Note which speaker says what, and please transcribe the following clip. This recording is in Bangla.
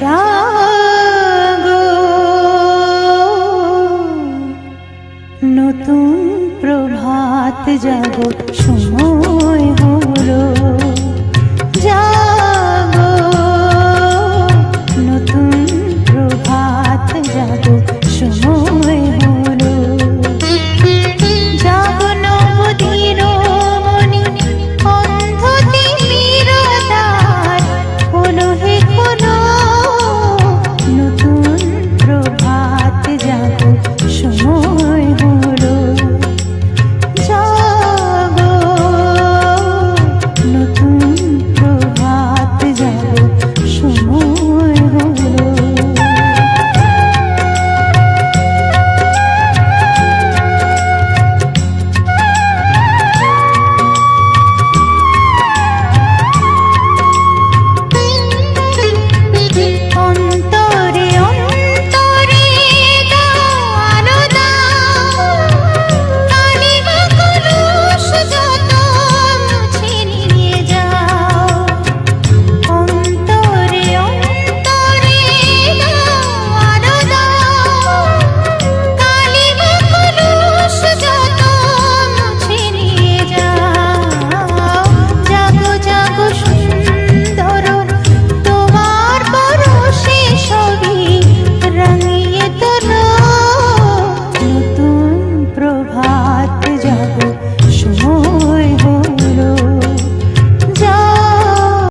Speaker 1: জাগো। নতুন প্রভাত জাগো সময়